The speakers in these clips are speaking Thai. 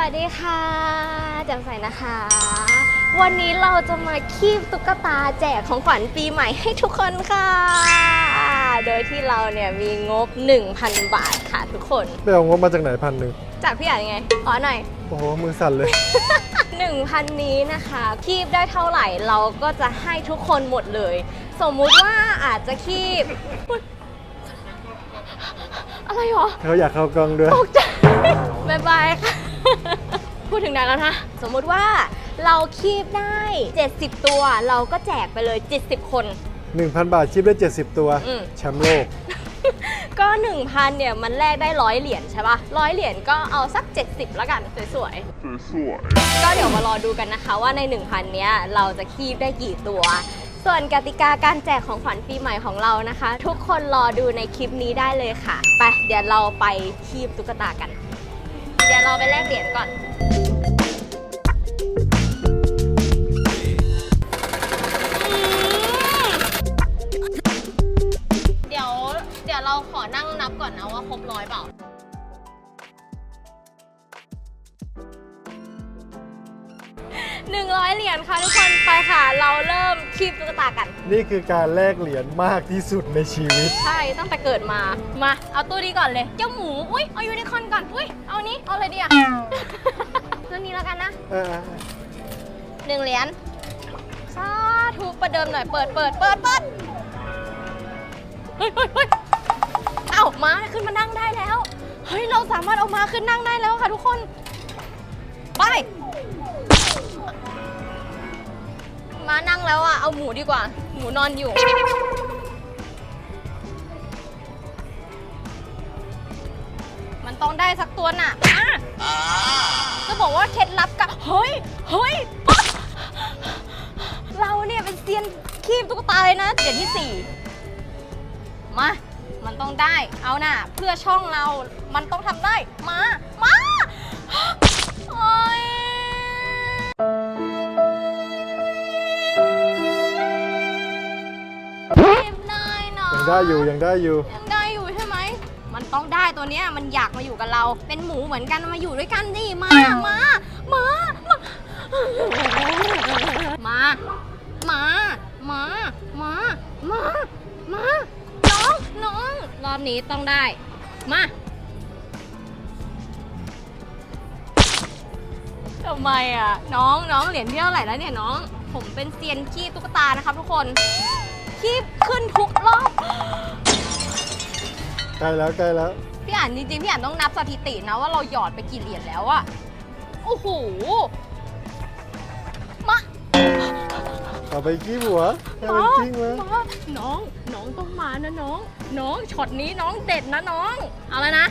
วัสดีค่ะแจ่มใสนะคะ วันนี้เราจะมาคีบตุ๊กตาแจกของขวัญปีใหม่ให้ทุกคนค่ะ โดยที่เราเนี่ยมีงบ 1,000 บาทค่ะทุกคน ไปเอางบมาจากไหนพันหนึ่งจากพี่ใหญ่ไงขอหน่อย โอ้โหมือสั่นเลย 1,000 นี้นะคะ คีบได้เท่าไหร่เราก็จะให้ทุกคนหมดเลย สมมุติว่าอาจจะคีบอุ๊ยอะไรหรอ เขาอยากเข้ากล้องด้วย ตกใจบายบายค่ะ พูดถึงไหนแล้วนะ สมมุติว่าเราคีบได้ 70 ตัว เราก็แจกไปเลย 70 คน 1,000 บาทชิปได้ 70 ตัว อืม แชมป์โลก ก็ 1,000 เนี่ย มันแลกได้ร้อยเหรียญใช่ปะร้อยเหรียญก็เอาสัก 70 แล้วกันสวยๆ ก็เดี๋ยวมารอดูกันนะคะว่าใน 1,000 เนี้ยเราจะคีบได้กี่ตัว ส่วนกติกาการแจกของขวัญปีใหม่ของเรานะคะ ทุกคนรอดูในคลิปนี้ได้เลยค่ะ ไป เดี๋ยวเราไปคีบตุ๊กตากัน เดี๋ยวเราไปแลกเหรียญก่อน เดี๋ยวเราขอนั่งนับก่อนนะว่าครบร้อยเปล่า หนึ่งร้อยเหรียญค่ะทุกคนไปค่ะ เราเริ่มคีบตุ๊กตากัน นี่คือการแลกเหรียญมากที่สุดในชีวิต ใช่ตั้งแต่เกิดมา มาเอาตู้นี้ก่อนเลย เจ้าหมู อุ้ยเอายูนิคอร์นก่อน อุ้ยเอานี้ เอาเลยดีอะ ตัวนี้แล้วกันนะเออหนึ่งเหรียญสาธุประเดิมหน่อย เปิดเปิดเปิดเปิดเฮ้ยเฮ้ยเฮ้ย เอ้าม้าขึ้นมานั่งได้แล้ว เฮ้ย เราสามารถเอาม้าขึ้นนั่งได้แล้วค่ะทุกคน ไป ม้านั่งแล้วอะเอาหมูดีกว่า หมูนอนอยู่ มันต้องได้สักตัวน่ะอะจะบอกว่าเคล็ดลับกับเฮ้ย เฮ้ย เราเนี่ยเป็นเซียนคีบตุ๊กตาเลยนะ เดี๋ยวที่สี่มา มันต้องได้ เอาน่ะ เพื่อช่องเรา มันต้องทำได้ มา มา โอ๊ยยังได้อยู่ยังได้อยู่ ยังได้อยู่ใช่ไหม มันต้องได้ตัวเนี้ย มันอยากมาอยู่กับเรา เป็นหมูเหมือนกันมาอยู่ด้วยกันดิมา มา มา มา มา มา มา อบนี้ต้องได้ มาทำไมอะ น้องน้องเหรียญที่เท่าไหร่แล้วเนี่ยน้อง ผมเป็นเซียนขี้ตุ๊กตานะครับทุกคนขี้ขึ้นทุกรอบใกล้แล้วใกล้แล้ว พี่อ่านจริงๆพี่อ่านต้องนับสถิตินะว่าเราหยอดไปกี่เหรียญแล้วอะโอ้โห ไปขี้หัวให้มันกิ้งมามาน้อง น้องต้องมานะน้อง น้อง ช็อตนี้น้องเด็ดนะน้อง เอาแล้วนะ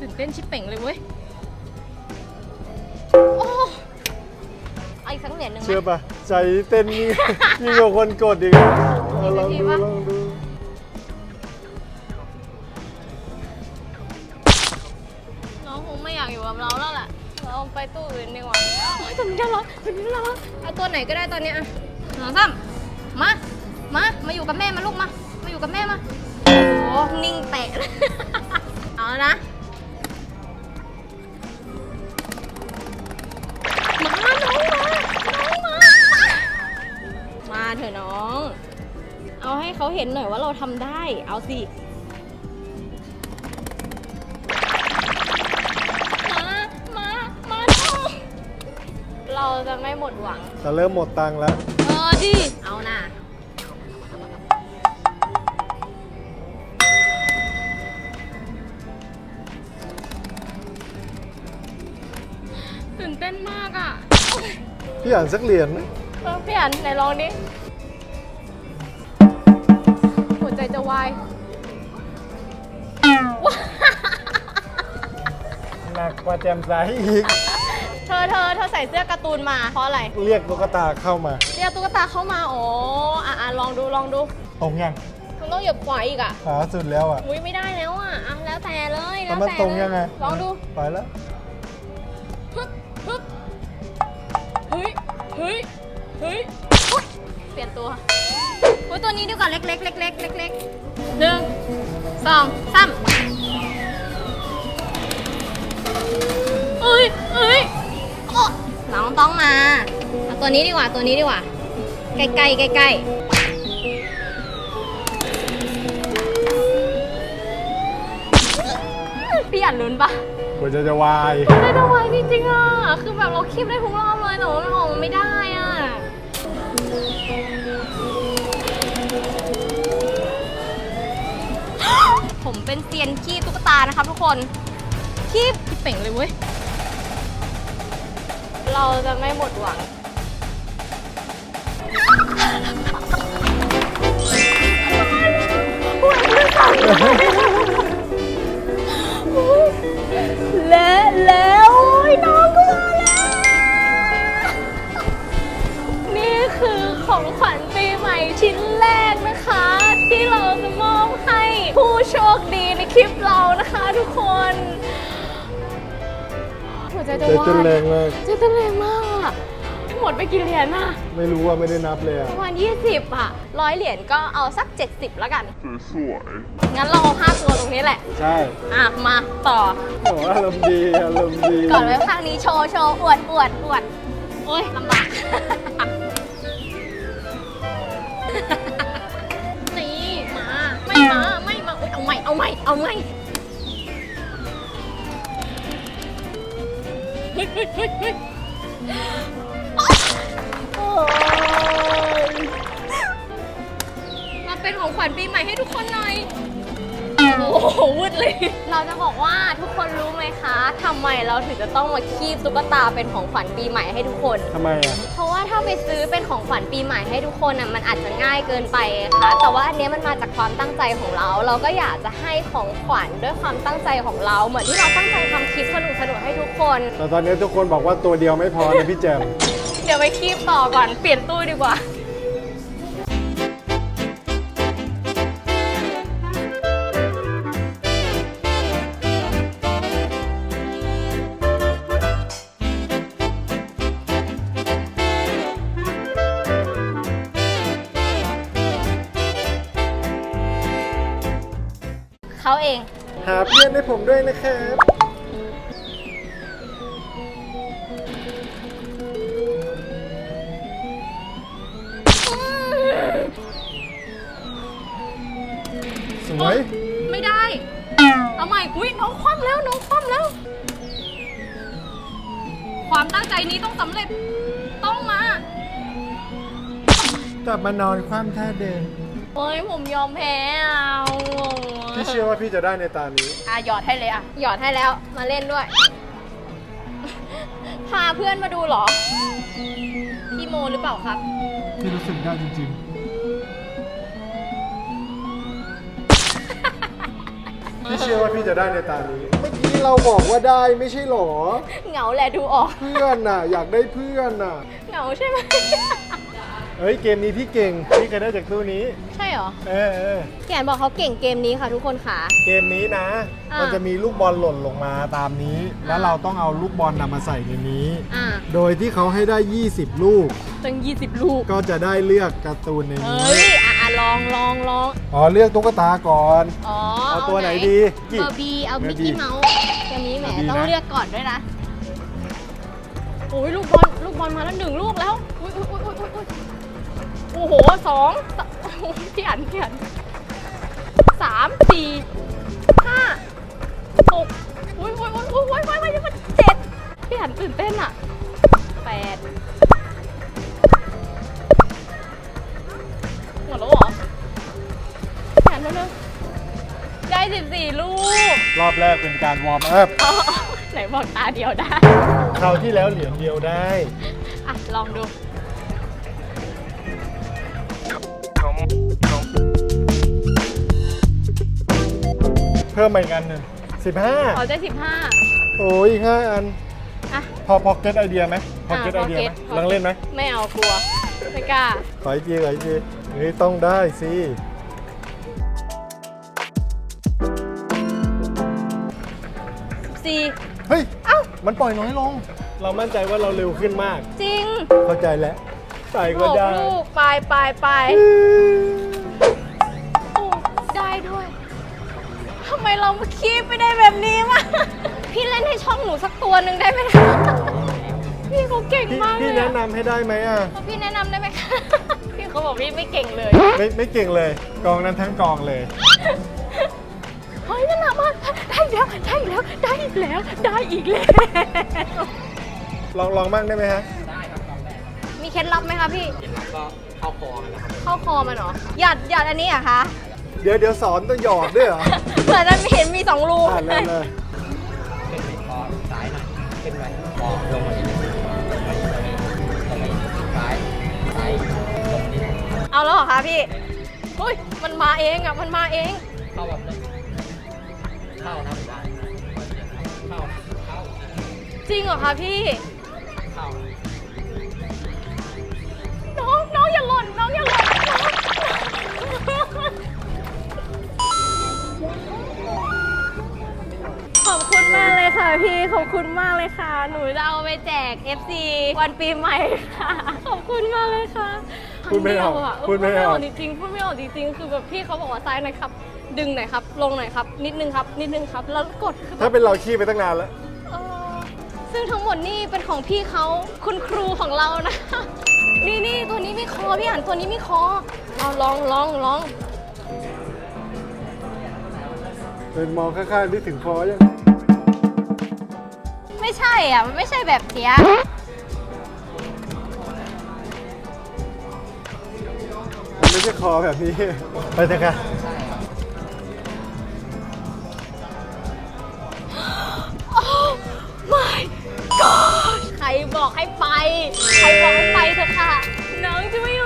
ตื่นเต้นชิบเป่งเลยเว้ย โอ้เอาอีกสักเหรียญหนึ่งไหม เชื่อปะใจเต้นนี่ยิ่งกว่าคนกดอีกอะเอาลองดูลองดูน้องคงไม่อยากอยู่กับเราแล้วแหละเราไปตู้อื่นดีกว่าโอ้ยตัวนี้น่ารักตัวนี้น่ารักเอาตัวไหนก็ได้ตอนเนี้ยอะ สองสามมา มา มาอยู่กับแม่มาลูกมา มาอยู่กับแม่มา โอ้โห นิ่งเตะ เอาแล้วนะ มา น้องมา น้องมา มาเถอะน้อง เอาให้เขาเห็นหน่อยว่าเราทำได้ เอาสิมามามาน้องเราจะไม่หมดหวังแต่เริ่มหมดตังค์แล้ว ออดิ เอาน่ะตื่นเต้นมากอะ พี่อ่านสักเหรียญไหมเออพี่อันไหนลองดิ หัวใจจะวายว้าหนักกว่าแจมใสอีก เธอเธอเธอใส่เสื้อการ์ตูนมาเพราะอะไร เรียกตุ๊กตาเข้ามาเรียกตุ๊กตาเข้ามาอ๋ออะอะลองดูลองดูตรงยังมันต้องเหยียบขวาอีกอะขาสุดแล้วอะอุ้ยไม่ได้แล้วอะอะแล้วแต่เลยแล้แล้ววมันแต่ตรงเลยังไงลองดูไปแล้ว ฮึบฮึบเฮ้ยเฮ้ยเฮ้ยอุ๊ยเปลี่ยนตัวโอ้ยตัวนี้ดีกว่าเล็กเล็กเล็กเล็กเล็กเล็กหนึ่งสองสามเอ้ยเอ้ย ต้องมาเอาตัวนี้ดีกว่าตัวนี้ดีกว่า ใกล้ใกล้ใกล้ใกล้ๆพี่อ่านลุ้นปะกว่าจะจะวายได้ทำไมจริงๆอะ คือแบบเราคีบได้ทุกรอบเลยแต่ว่ามันออกมาไม่ได้อะ ผมเป็นเซียนคีบตุ๊กตานะครับทุกคน คีบเป่งเลยเว้ย เราจะไม่หมดหวัง และแล้วโอ้ยน้องก็มาแล้ว นี่คือของขวัญปีใหม่ชิ้นแรกนะคะ ที่เราจะมอบให้ผู้โชคดีในคลิปเรานะคะ ใจจะเจ๊วาเต้นแรงยมากใจเต้นแรงมากอะหมดไปกี่เหรียญอะไม่รู้ว่าไม่ได้นับเลยอะประมาณ20อะร้อยเหรียญก็เอาสัก 70 แล้วกัน สวยงั้นเราเอาห้าตัวตรงนี้แหละ ใช่อะ มาต่อ โอ้อารมณ์ดีอารมณ์ดีก่อนไว้ข้างนี้โชว์โชว์อวดอวดอวดโอ้ยลำบาก นี่มา ไม่มา ไม่มาอุ๊ยเอาใหม่ เอาใหม่ เอาใหม่ มาเป็นของขวัญปีใหม่ให้ทุกคนหน่อย โอ้โหวืดเลย เราจะบอกว่าทุกคนรู้ไหมคะทำไมเราถึงจะต้องมาคีบตุ๊กตาเป็นของขวัญปีใหม่ให้ทุกคน ทำไมอะ เพราะว่าถ้าไปซื้อเป็นของขวัญปีใหม่ให้ทุกคนอะมันอาจจะง่ายเกินไปค่ะ แต่ว่าอันเนี้ยมันมาจากความตั้งใจของเรา เราก็อยากจะให้ของขวัญด้วยความตั้งใจของเรา เหมือนที่เราตั้งใจทำคลิปสนุกสนุกๆให้ทุกคน แต่ตอนนี้ทุกคนบอกว่าตัวเดียวไม่พอนะพี่แจม เดี๋ยวไปคีบต่อก่อน เปลี่ยนตู้ดีกว่าเขา หาเพื่อนให้ผมด้วยนะครับ สวย ไม่ได้ เอาใหม่อุ้ยน้องคว่ำแล้วน้องคว่ำแล้ว ความตั้งใจนี้ต้องสำเร็จ ต้องมา กลับมานอนคว่ำท่าเดิมเฮ้ยผมยอมแพ้เอา พี่เชื่อว่าพี่จะได้ในตานี้ อะหยอดให้เลยอะ หยอดให้แล้วมาเล่นด้วย พาเพื่อนมาดูเหรอพี่โมหรือเปล่าครับ พี่รู้สึกได้จริงๆ พี่เชื่อว่าพี่จะได้ในตานี้ เมื่อกี้เราบอกว่าได้ไม่ใช่หรอ เหงาแหละดูออก เพื่อนน่ะ อยากได้เพื่อนน่ะ เหงาใช่ไหม เฮ้ยเกมนี้พี่เก่ง พี่เคยได้จากตู้นี้ ใช่เหรอเออเออแกนบอกเขาเก่งเกมนี้ค่ะทุกคนค่ะ เกมนี้นะ อ่ามัมันจะมีลูกบอลหล่นลงมาตามนี้ แล้วเราต้องเอาลูกบอลนำมาใส่ในนี้ อะโดยที่เขาให้ได้ 20 ลูก ตั้ง20 ลูก ก็จะได้เลือกการ์ตูนในเฮนี้้ย อะอะลองลองลองอ๋อเลือกตุ๊กตาก่อน อ๋อเอาตัวไหนดีกี่เบอร์บีเอาเบอมิร์กบีกี้เมาส์ตัวนี้แหมเบอร์บีต้องนะ เลือกก่อนด้วยนะโอ้ยลูกบอลลูกบอลมาแล้วหนึ่งลูกแล้ว อุ๊ยอุ๊ยอุ๊ยอุ๊ยอุ๊ย โอ้โหสองสามโอ้โหพี่อันพี่อันสามสี่ห้าหกอุ้ยอุ้ยอุ้ยอุ้ยอุ้ยอุ้ยอุ้ยเจ็ดพี่อันตื่นเต้นอะแปดหมดแล้วเหรอพี่อันเร็วๆได้สิบสี่ลูกรอบแรกเป็นการวอร์มอัพอ๋อไหนบอกตาเดียวได้คราวที่แล้วเหรียญเดียวได้ อะลองดู เพิ่มมาอีกอันหนึ่งสิบห้าขอได้สิบห้าโอ้ยอีกห้าอัน อะ พอพอเก็ตไอเดียไหมพอเก็ตไออ่าเดียไหมพอเก็ตลองเล่นไหมไม่เอากลัว ไม่กล้า ขออีกทีขออีกทีเฮ้ยต้องได้สิสี่ เฮ้ยเอ้า มันปล่อยน้อยลง เรามั่นใจว่าเราเร็วขึ้นมาก จริงเข้าใจแล้วใส่หก็กได้ ลูก ไปไปไป ไม่ได้แบบนี้วะพี่เล่นให้ช่องหนูสักตัวหนึ่งได้ไหมคะพี่เขาเก่งพี่มากเลพี่ยแนะอะนำให้ได้ไหมอะ พี่แนะนำได้ไหมคะพี่เขาบอกพี่ไม่เก่งเลย ไม่ไม่เก่งเลย กองนั้นทั้งกองเลย เฮ้ยนั่นน่ะมาได้อีกแล้วได้อีกแล้วได้อีกแล้วได้อีกแล้ว ลองลองบ้างได้ไหมฮะ มีเคล็ดลับไหมคะพี่ ก็เข้าคอกันนะครับเข้าคอมันเหรอหยัดหยัดอันนี้เหรอะคะ เดี๋ยวเดี๋ยวสอนต้องหยอดด้วยเหรอเหมือนนั้นไม่เห็นมีสองรูอ่านเลยเลยขึ้นไปคอซ้ายหน่อยขึ้นไปคอลงมาอีกนิดนึงลงมาอีกตรงนี้ลงมาอีกซ้ายซ้ายลงนิดนึงเอาแล้วเหรอคะพี่เฮ้ยมันมาเองอะมันมาเอง เข้าแบบนี้เข้านะผมว่าเข้านะเข้า จริงเหรอคะพี่ คุณมากเลยค่ะ หนูจะเอาไปแจก FC วันปีใหม่ค่ะ ขอบคุณมากเลยค่ะพูดไม่ออกครั้งเดียวะพูดไม่ออก จริงๆพูดไม่ออกจริงๆ คือแบบพี่เขาบอกว่าซ้ายหน่อยครับ ดึงหน่อยครับ ลงหน่อยครับ นิดนึงครับ นิดนึงครับ แล้วกดคือแบบถ้าเป็นเราขี้ไปตั้งนานแล้ว เออซึ่งทั้งหมดนี่เป็นของพี่เขาคุณครูของเรานะ นี่นี่ตัวนี้มีคอพี่อ่านตัวนี้มีคอเอาลองลองลอง เป็นมองข้างๆที่ถึงคอยัง ไม่ใช่อะ มันไม่ใช่แบบเนี้ยมันไม่ใช่คอแบบนี้ ไปเถอะค่ะโอ้ my god ใครบอกให้ไป ใครบอกให้ไปเถอะค่ะ น้องจะไม่ยอม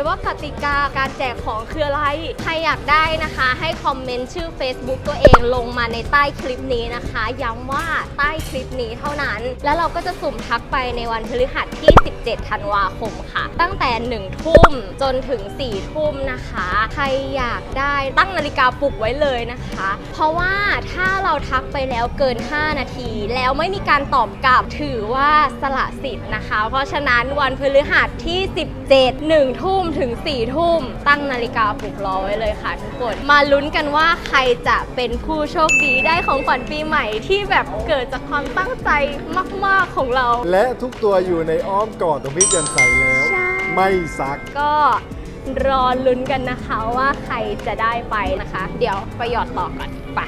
เลยว่ากติกาการแจกของคืออะไร ใครอยากได้นะคะ ให้คอมเมนต์ชื่อ Facebook ตัวเองลงมาในใต้คลิปนี้นะคะ ย้ำว่าใต้คลิปนี้เท่านั้น แล้วเราก็จะสุ่มทักไปในวันพฤหัสที่ 17 ธันวาคมค่ะ ตั้งแต่ 1 ทุ่มจนถึง 4 ทุ่มนะคะ ใครอยากได้ตั้งนาฬิกาปลุกไว้เลยนะคะ เพราะว่าถ้าเราทักไปแล้วเกิน 5 นาที แล้วไม่มีการตอบกลับถือว่าสละสิทธิ์นะคะ เพราะฉะนั้นวันพฤหัสที่ 17 1ทุ่มถึง4ทุ่มตั้งนาฬิกาปลุกรอไว้เลยค่ะทุกคน มาลุ้นกันว่าใครจะเป็นผู้โชคดีได้ของขวัญปีใหม่ที่แบบเกิดจากความตั้งใจมาก ๆ ของเรา และทุกตัวอยู่ในอ้อมกอดของพี่แจ่มใสแล้ว ใช่ ไม่ซัก ก็รอลุ้นกันนะคะว่าใครจะได้ไปนะคะ เดี๋ยวไปหยอดต่อก่อนไป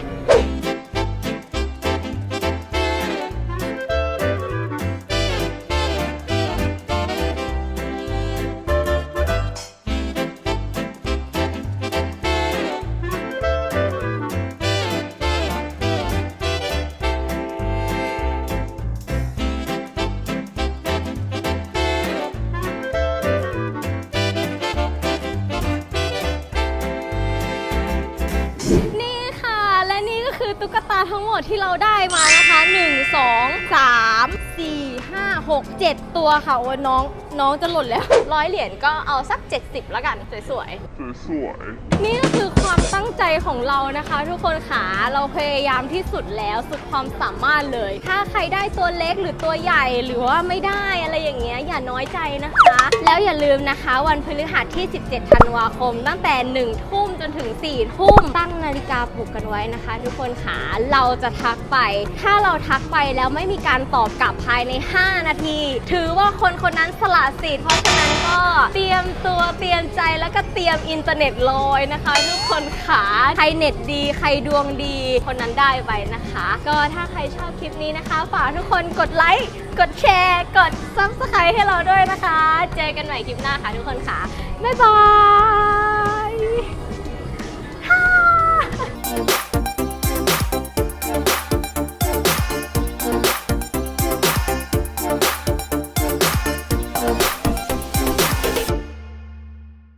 งหมดที่เราได้มานะคะ 1 2 3 4 5 6 7 ตัวค่ะโอ้ยน้องน้องจะหล่นแล้วร้อยเหรียญก็เอาสัก 70 แล้วกัน สวยๆสวยนี่ก็คือความตั้งใจของเรานะคะ ทุกคนค่ะเราพยายามที่สุดแล้วสุดความสามารถเลย ถ้าใครได้ตัวเล็กหรือตัวใหญ่หรือว่าไม่ได้อะไรอย่างเงี้ยอย่าน้อยใจนะคะ แล้วอย่าลืมนะคะ วันพฤหัสที่ 17 ธันวาคม ตั้งแต่ 1 ทุ่มจนถึง 4 ทุ่มตั้งนาฬิกาปลุกกันไว้นะคะ ทุกคนค่ะเราจะทักไป ถ้าเราทักไปแล้วไม่มีการตอบกลับภายใน 5 นาที ถือว่าคนคนนั้นสละสิทธิ์เพราะฉะนั้นก็เตรียมตัวเตรียมใจแล้วก็เตรียมอินเทอร์เน็ตลอยนะคะ ทุกคนขาใครเน็ตดีใครดวงดี คนนั้นได้ไปนะคะ ก็ถ้าใครชอบคลิปนี้นะคะ ฝากทุกคนกดไลค์กดแชร์กดซับสไครต์ให้เราด้วยนะคะ เจอกันใหม่คลิปหน้าค่ะทุกคนค่ะบ๊ายบาย